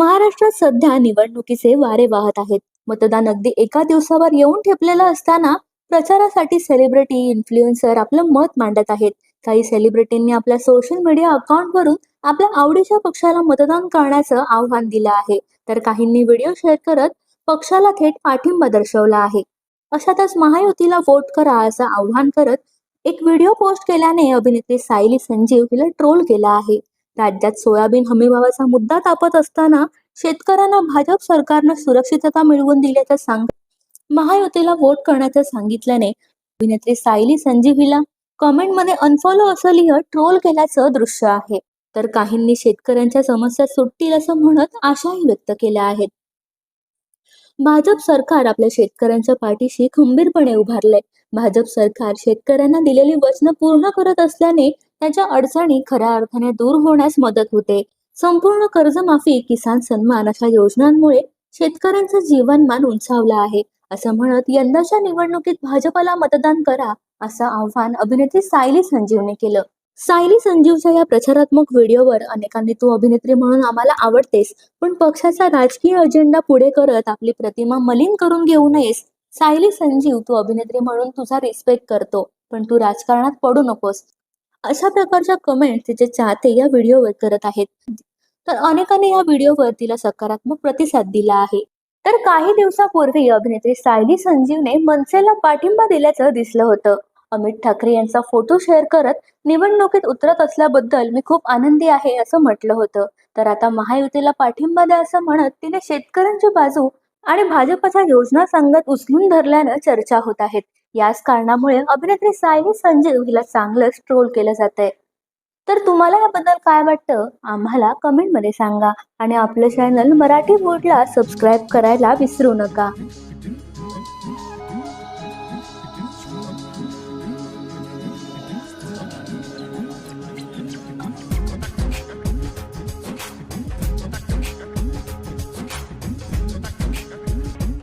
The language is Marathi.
महाराष्ट्रात सध्या निवडणुकीचे वारे वाहत आहेत. मतदान अगदी एका दिवसावर येऊन ठेपलेलं असताना प्रचारासाठी सेलिब्रिटी इन्फ्लुएन्सर आपलं मत मांडत आहेत. काही सेलिब्रिटींनी आपल्या सोशल मीडिया अकाउंटवरून आपल्या आवडीच्या पक्षाला मतदान करण्याचं आव्हान दिलं आहे. तर काहींनी व्हिडिओ शेअर करत पक्षाला थेट पाठिंबा दर्शवला आहे. अशातच महायुतीला वोट करा असं आव्हान करत एक व्हिडिओ पोस्ट केल्याने अभिनेत्री सायली संजीव हिला ट्रोल केला आहे. राज्यात सोयाबीन हमीभावाचा मुद्दा तापत असताना शेतकऱ्यांना भाजप सरकारनं सुरक्षितता मिळवून दिल्याचं सांग महायुतीला वोट करण्याचं सांगितल्याने अभिनेत्री सायली संजीव हिला कमेंटमध्ये अनफॉलो असं लिहत ट्रोल केल्याचं दृश्य आहे. तर काहींनी शेतकऱ्यांच्या समस्या सुटतील असं म्हणत आशाही व्यक्त केल्या आहेत. भाजप सरकार आपल्या शेतकऱ्यांच्या पाठीशी खंबीरपणे उभारलंय. भाजप सरकार शेतकऱ्यांना दिलेली वचनं पूर्ण करत असल्याने त्यांच्या अडचणी खऱ्या अर्थाने दूर होण्यास मदत होते. संपूर्ण कर्जमाफी किसान सन्मान अशा योजनांमुळे शेतकऱ्यांचं जीवनमान उंचावलं आहे. असं म्हणत यंदाच्या निवडणुकीत भाजपला मतदान करा असं आव्हान अभिनेत्री सायली संजीवने केलं. सायली संजीवच्या या प्रचारात्मक व्हिडिओवर अनेकांनी तू अभिनेत्री म्हणून आम्हाला आवडतेस पण पक्षाचा राजकीय अजेंडा पुढे करत आपली प्रतिमा मलिन करून घेऊ नयेस. सायली संजीव तू अभिनेत्री म्हणून तुझा रिस्पेक्ट करतो पण तू राजकारणात पडू नकोस. अशा प्रकारच्या कमेंट तिचे चाहते या व्हिडिओवर करत आहेत. तर अनेकांनी या व्हिडिओवर तिला सकारात्मक प्रतिसाद दिला आहे. तर काही दिवसापूर्वी अभिनेत्री सायली संजीवने मनसेला पाठिंबा दिल्याचं दिसलं होतं. अमित ठाकरे यांचा फोटो शेअर करत निवडणुकीत उतरत असल्याबद्दल मी खूप आनंदी आहे असं म्हटलं होतं. तर आता महायुतीला पाठिंबा द्या असं म्हणत तिने शेतकऱ्यांची बाजू आणि भाजपच्या योजना सांगत उचलून धरल्यानं चर्चा होत आहेत. याच कारणामुळे अभिनेत्री सायली संजीव हिला चांगलंच ट्रोल केलं जात आहे तर तुम्हाला याबद्दल काय वाटतं? आम्हाला कमेंटमध्ये सांगा. आणि आपलं चॅनल मराठी बोर्डला सबस्क्राईब करायला विसरू नका.